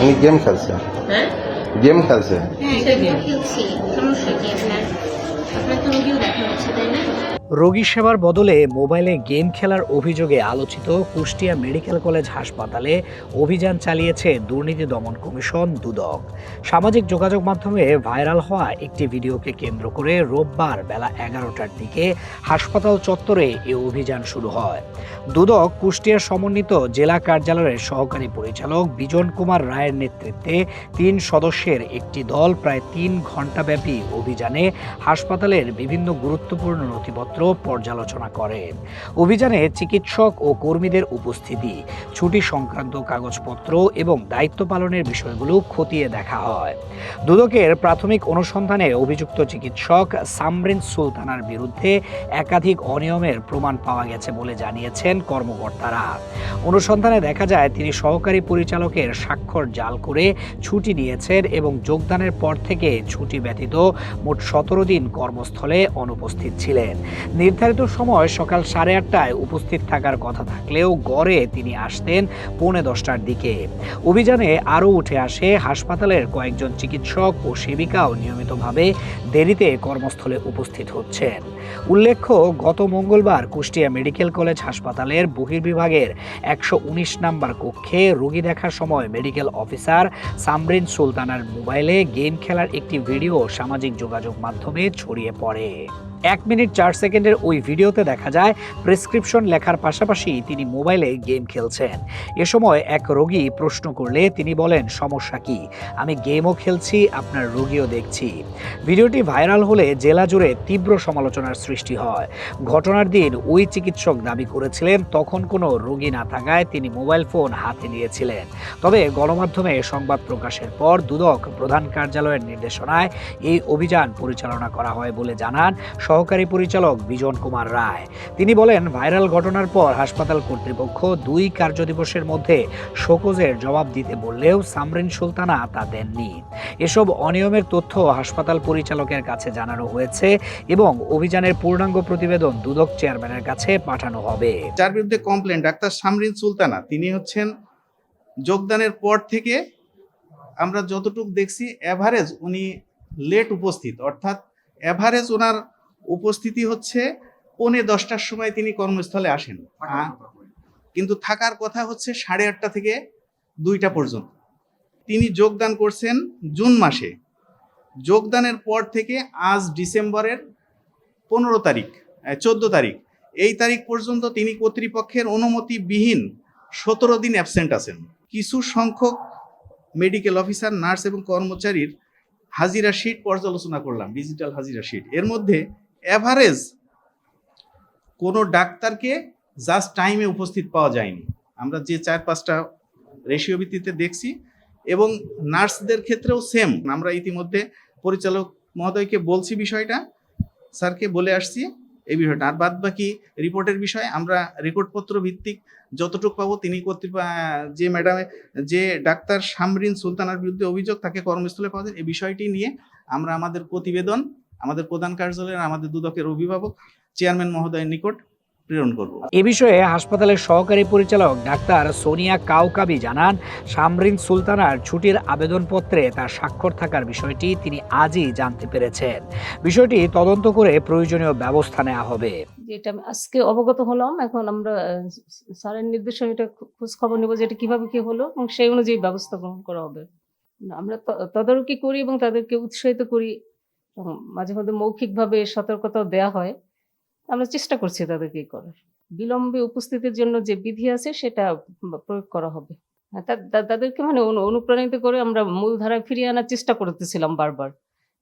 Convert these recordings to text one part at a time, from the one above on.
উনি গেম খেলছে। হ্যাঁ? গেম খেলছে। হ্যাঁ গেম খেলছে। সমস্যা কি আপনার আপনার তো রোগীও দেখা হচ্ছে তাই না? রোগী সেবার বদলে মোবাইলে গেম খেলার অভিযোগে আলোচিত কুষ্টিয়া মেডিকেল কলেজ হাসপাতালে অভিযান চালিয়েছে দুর্নীতি দমন কমিশন দুদক। সামাজিক যোগাযোগ মাধ্যমে ভাইরাল হওয়া একটি ভিডিওকে কেন্দ্র করে রোববার বেলা এগারোটার দিকে হাসপাতাল চত্বরে এ অভিযান শুরু হয়। দুদক কুষ্টিয়ার সমন্বিত জেলা কার্যালয়ের সহকারী পরিচালক বিজন কুমার রায়ের নেতৃত্বে তিন সদস্যের একটি দল প্রায় তিন ঘণ্টাব্যাপী অভিযানে হাসপাতালের বিভিন্ন গুরুত্বপূর্ণ নথিপত্র পর্যালোচনা করেন। অভিযানে চিকিৎসক ও কর্মীদের উপস্থিতি, ছুটি সংক্রান্ত কাগজপত্র এবং দায়িত্ব পালনের বিষয়গুলো খতিয়ে দেখা হয়। দুদকের প্রাথমিক অনুসন্ধানে অভিযুক্ত চিকিৎসক সামরিন সুলতানার বিরুদ্ধে একাধিক অনিয়মের প্রমাণ পাওয়া গেছে বলে জানিয়েছেন কর্মকর্তারা। অনুসন্ধানে দেখা যায়, তিনি সহকারী পরিচালকের স্বাক্ষর জাল করে ছুটি নিয়েছেন এবং যোগদানের পর থেকে ছুটি ব্যতীত মোট সতেরো দিন কর্মস্থলে অনুপস্থিত ছিলেন। নির্ধারিত সময় সকাল সাড়ে আটটায় উপস্থিত থাকার কথা থাকলেও গড়ে তিনি আসতেন পৌনে দশটার দিকে। অভিযানে আরও উঠে আসে হাসপাতালের কয়েকজন চিকিৎসক ও সেবিকাও নিয়মিতভাবে দেরিতে কর্মস্থলে উপস্থিত হচ্ছেন। উল্লেখ্য, গত মঙ্গলবার কুষ্টিয়া মেডিকেল কলেজ হাসপাতালের বহির্বিভাগের একশো উনিশ নাম্বার কক্ষে রোগী দেখার সময় মেডিকেল অফিসার সামরিন সুলতানার মোবাইলে গেম খেলার একটি ভিডিও সামাজিক যোগাযোগ মাধ্যমে ছড়িয়ে পড়ে। এক মিনিট চার সেকেন্ডের ওই ভিডিওতে দেখা যায় প্রেসক্রিপশন লেখার পাশাপাশি তিনি মোবাইলে গেম খেলছেন। এ সময় এক রোগী প্রশ্ন করলে তিনি বলেন, সমস্যা কি? আমি গেমও খেলছি, আপনার রোগীও দেখছি। ভিডিওটি ভাইরাল হলে জেলা জুড়ে তীব্র সমালোচনার সৃষ্টি হয়। ঘটনার দিন ওই চিকিৎসক দাবি করেছিলেন, তখন কোনো রোগী না থাকায় তিনি মোবাইল ফোন হাতে নিয়েছিলেন। তবে গণমাধ্যমে সংবাদ প্রকাশের পর দুদক প্রধান কার্যালয়ের নির্দেশনায় এই অভিযান পরিচালনা করা হয় বলে জানান সহকারী পরিচালক বিজন কুমার রায়। তিনি বলেন, ভাইরাল ঘটনার পর হাসপাতাল কর্তৃপক্ষ দুই কার্যদিবসের মধ্যে শোকজের জবাব দিতে বললেও সামরিন সুলতানা তা দেননি। এসব অনিয়মের তথ্য হাসপাতাল পরিচালকের কাছে জানানো হয়েছে এবং অভিযানের পূর্ণাঙ্গ প্রতিবেদন দুদক চেয়ারম্যানের কাছে পাঠানো হবে। যার বিরুদ্ধে কমপ্লেন, ডাক্তার সামরিন সুলতানা, তিনি হচ্ছেন যোগদানের পর থেকে আমরা যতটুকু দেখছি অ্যাভারেজ উনি লেট উপস্থিত, অর্থাৎ অ্যাভারেজ ওনার উপস্থিতি হচ্ছে পৌনে দশটার সময় তিনি কর্মস্থলে আসেন। কিন্তু থাকার কথা হচ্ছে সাড়ে আটটা থেকে দুইটা পর্যন্ত। তিনি যোগদান করছেন জুন মাসে। যোগদানের পর থেকে আজ ডিসেম্বরের পনেরো তারিখ চোদ্দ তারিখ। এই তারিখ পর্যন্ত তিনি কর্তৃপক্ষের অনুমতিবিহীন সতেরো দিন অ্যাবসেন্ট আছেন। কিছু সংখ্যক মেডিকেল অফিসার নার্স এবং কর্মচারীর হাজিরা শিট পর্যালোচনা করলাম ডিজিটাল হাজিরা শিট এর মধ্যে অ্যাভারেজ কোনো ডাক্তারকে জাস্ট টাইমে উপস্থিত পাওয়া যায়নি। আমরা যে চার পাঁচটা রেশিও ভিত্তিতে দেখছি এবং নার্সদের ক্ষেত্রেও সেম আমরা ইতিমধ্যে পরিচালক মহোদয়কে বলছি বিষয়টা, স্যারকে বলে আসছি এই বিষয়টা। আর বাদ বাকি রিপোর্টের বিষয় আমরা রেকর্ডপত্র ভিত্তিক যতটুকু পাবো তিনি কর্তৃপ যে ম্যাডামে যে ডাক্তার সামরিন সুলতানার বিরুদ্ধে অভিযোগ তাকে কর্মস্থলে পাওয়া যায়। এই বিষয়টি নিয়ে আমরা আমাদের প্রতিবেদন আমাদের প্রধান কার্যালয়ের আমাদের দুদকের অভিভাবক চেয়ারম্যান মহোদয়ের নিকট প্রেরণ করব। এ বিষয়ে হাসপাতালের সহকারী পরিচালক ডাক্তার সোনিয়া কাউকাবি জানান সামরিন সুলতানার ছুটির আবেদনপত্রে তার স্বাক্ষর থাকার বিষয়টি তিনি আজই জানতে পেরেছেন। বিষয়টি তদন্ত করে প্রয়োজনীয় ব্যবস্থা নেওয়া হবে। যেটা আমি আজকে অবগত হলাম এখন আমরা স্যারের নির্দেশনা এটা খোঁজ খবর নেব যে এটা কীভাবে কি হলো এবং সেই অনুযায়ী ব্যবস্থা গ্রহণ করা হবে। আমরা তদারকি করি এবং তাদেরকে উৎসাহিত করি মাঝে মধ্যে মৌখিকভাবে সতর্কতাও দেয়া হয়। আমরা চেষ্টা করছি তাদেরকে করার। বিলম্বে উপস্থিতির জন্য যে বিধি আছে সেটা প্রয়োগ করা হবে। তাদেরকে মানে অনু- অনুপ্রাণিত করে আমরা মূল ধারায় ফিরিয়ে আনার চেষ্টা করতেছিলাম বারবার।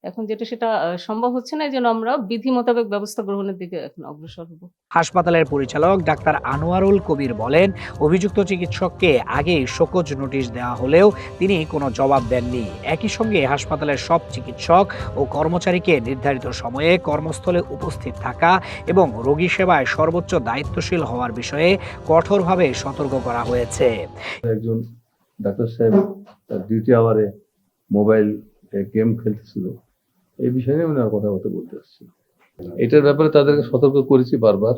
এখন যেটা সেটা সম্ভব হচ্ছে না এই জন্য আমরা বিধি মোতাবেক ব্যবস্থা গ্রহণের দিকে এখন অগ্রসর হব। হাসপাতালের পরিচালক ডাক্তার আনোয়ারুল কবির বলেন অভিযুক্ত চিকিৎসককে আগেই শোকজ নোটিশ দেওয়া হলেও তিনি কোনো জবাব দেননি। একই সঙ্গে হাসপাতালের সব চিকিৎসক ও কর্মচারীকে নির্ধারিত সময়ে কর্মস্থলে উপস্থিত থাকা এবং রোগী সেবায় সর্বোচ্চ দায়িত্বশীল হওয়ার বিষয়ে কঠোরভাবে সতর্ক করা হয়েছে। একজন ডাক্তার সাহেব তার ডিউটি আওয়ারে মোবাইল গেম খেলতেছিল। এই বিষয় নিয়ে ওনার কথাবার্তা বলতে আসছে এটার ব্যাপারে তাদেরকে সতর্ক করেছি বারবার।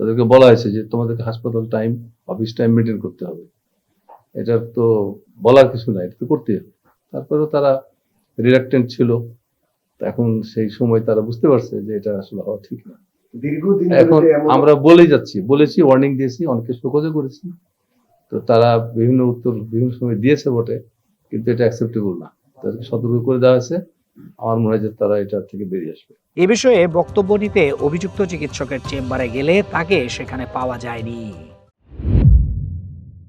তাদেরকে বলা হয়েছে যে তোমাদেরকে হাসপাতাল টাইম অফিস টাইম মেনটেন করতে হবে। এটা তো বলার কিছু নাই এটা তো করতে হবে। তারপরেও তারা রিলাক্টেন্ট ছিল। এখন সেই সময় তারা বুঝতে পারছে যে এটা আসলে হওয়া ঠিক না। এখন আমরা বলেই যাচ্ছি বলেছি ওয়ার্নিং দিয়েছি অনেকে শোকজও করেছি। তো তারা বিভিন্ন উত্তর বিভিন্ন সময় দিয়েছে বটে কিন্তু এটা অ্যাকসেপ্টেবল না। তাদেরকে সতর্ক করে দেওয়া হয়েছে। আমার মনে হয় তারা এটা থেকে বেরিয়ে আসবে। এ বিষয়ে বক্তব্য নিতে অভিযুক্ত চিকিৎসকের চেম্বারে গেলে তাকে সেখানে পাওয়া যায়নি।